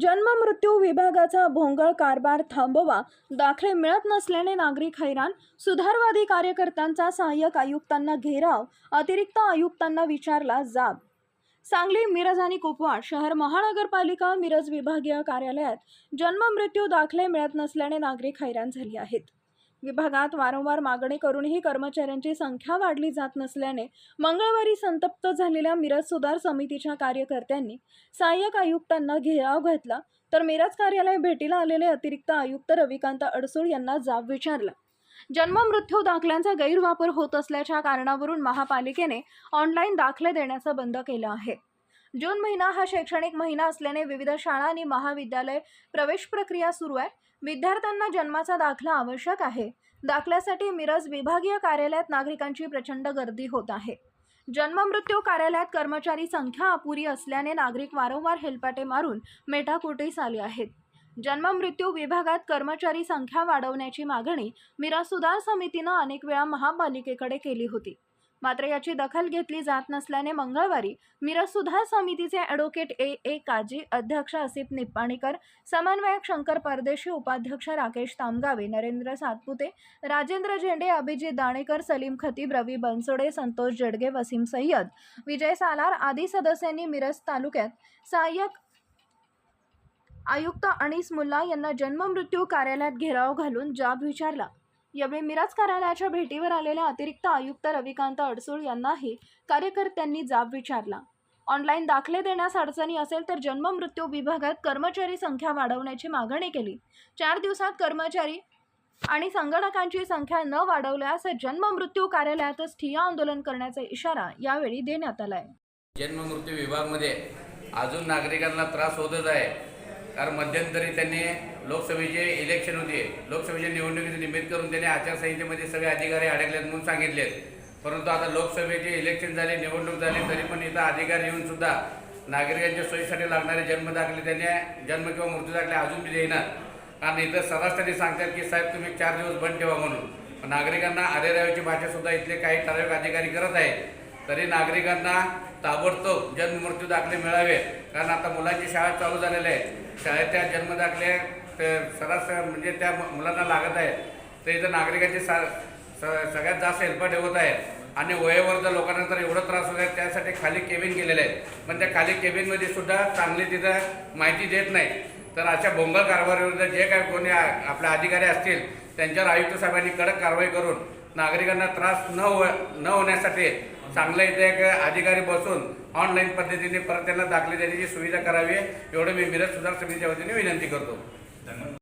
जन्म मृत्यू विभागाचा भोंगळ कारभार थांबवा दाखले मिळत नसल्याने नागरिक हैराण सुधारवादी कार्यकर्त्यांचा सहाय्यक आयुक्तांना घेराव अतिरिक्त आयुक्तांना विचारला जाब. सांगली मिरज आणि कुपवाड शहर महानगरपालिका मिरज विभागीय कार्यालयात जन्म मृत्यू दाखले मिळत नसल्याने नागरिक हैराण झाले आहेत. विभागात वारंवार मागणी करूनही कर्मचाऱ्यांची संख्या वाढली जात नसल्याने मंगळवारी संतप्त झालेल्या मिरज सुधार समितीच्या कार्यकर्त्यांनी सहाय्यक आयुक्तांना घेराव घातला. तर मिरज कार्यालय भेटीला आलेले अतिरिक्त आयुक्त रविकांत अडसूळ यांना जाब विचारला. जन्म मृत्यू दाखल्यांचा गैरवापर होत असल्याच्या कारणावरून महापालिकेने ऑनलाईन दाखले देण्याचं बंद केलं आहे. जून महिना हा शैक्षणिक महिना असल्याने विविध शाळा आणि महाविद्यालय प्रवेश प्रक्रिया सुरू आहे. विद्यार्थ्यांना जन्माचा दाखला आवश्यक आहे. दाखल्यासाठी मिरज विभागीय कार्यालयात नागरिकांची प्रचंड गर्दी होत आहे. जन्ममृत्यू कार्यालयात कर्मचारी संख्या अपुरी असल्याने नागरिक वारंवार हेलपाटे मारून मेटाकुटीस आले आहेत. जन्ममृत्यू विभागात कर्मचारी संख्या वाढवण्याची मागणी मिराज सुधार समितीनं अनेक वेळा महापालिकेकडे केली होती. मात्र याची दखल घेतली जात नसल्याने मंगळवारी मिरज सुधार समितीचे ॲडव्होकेट ए. ए. काजी अध्यक्ष असित निप्पाणीकर समन्वयक शंकर परदेशी उपाध्यक्ष राकेश तामगावे नरेंद्र सातपुते राजेंद्र झेंडे अभिजित दाणेकर सलीम खतीब रवी बनसोडे संतोष जडगे वसीम सय्यद विजय सालार आदी सदस्यांनी मिरज तालुक्यात सहाय्यक आयुक्त अनिस मुल्ला यांना जन्ममृत्यू कार्यालयात घेराव घालून जाब विचारला. यावेळी मिराज कार्यालयाच्या भेटीवर आलेल्या अतिरिक्त आयुक्त रविकांत अडसूळ यांनाही कार्यकर्त्यांनी जाब विचारला. ऑनलाईन दाखले देण्यास अडचणी असेल तर जन्म मृत्यू विभागात कर्मचारी संख्या वाढवण्याची मागणी केली. चार दिवसात कर्मचारी आणि संगणकांची संख्या न वाढवल्यास जन्म मृत्यू कार्यालयातच ठिय्या आंदोलन करण्याचा इशारा यावेळी देण्यात आलाय. जन्म मृत्यू विभागमध्ये अजून नागरिकांना त्रास होतच आहे. कारण मध्यंतरी त्यांनी लोकसभेचे इलेक्शन होते. लोकसभेच्या निवडणुकीचे निमित्त करून त्यांनी आचारसंहितेमध्ये सगळे अधिकारी अडकलेत म्हणून सांगितलेत. परंतु आता लोकसभेचे इलेक्शन झाले निवडणूक झाली तरी पण इथं अधिकारी येऊन सुद्धा नागरिकांच्या सोयीसाठी लागणारे जन्मदाखले त्यांनी जन्म किंवा मृत्यू दाखले अजून बी देणार कारण इथं सरासरी सांगतात की साहेब तुम्ही चार दिवस बंद ठेवा म्हणून. नागरिकांना अरेरावीची भाषासुद्धा इथले काही ठराविक अधिकारी करत आहेत. तरी नागरिकांना ताबडतोब जन्म मृत्यू दाखले मिळावे कारण आता मुलांची शाळा चालू झालेल्या आहे. शाळेत त्या जन्मदाखले ते सर्रास म्हणजे त्या मुलांना लागत आहे. तर इथं नागरिकांची सा स- सगळ्यात जास्त हेल्पट होत आहे. आणि वयोवर्ध लोकांना तर एवढं त्रास होत आहे त्यासाठी खाली केबिन केलेलं आहे पण त्या खाली केबिनमध्ये सुद्धा चांगली तिथं माहिती देत नाही. तर अशा भोंगल कारभारीविरुद्ध जे काय कोणी आपल्या आपले अधिकारी असतील त्यांच्यावर आयुक्त साहेबांनी कडक कारवाई करून नागरिकांना त्रास न हो न होण्यासाठी चांगलं इथे एक अधिकारी बसून ऑनलाईन पद्धतीने परत त्यांना दाखले देण्याची सुविधा करावी एवढं मी मिरज सुधार समितीच्या वतीने विनंती करतो. tenemos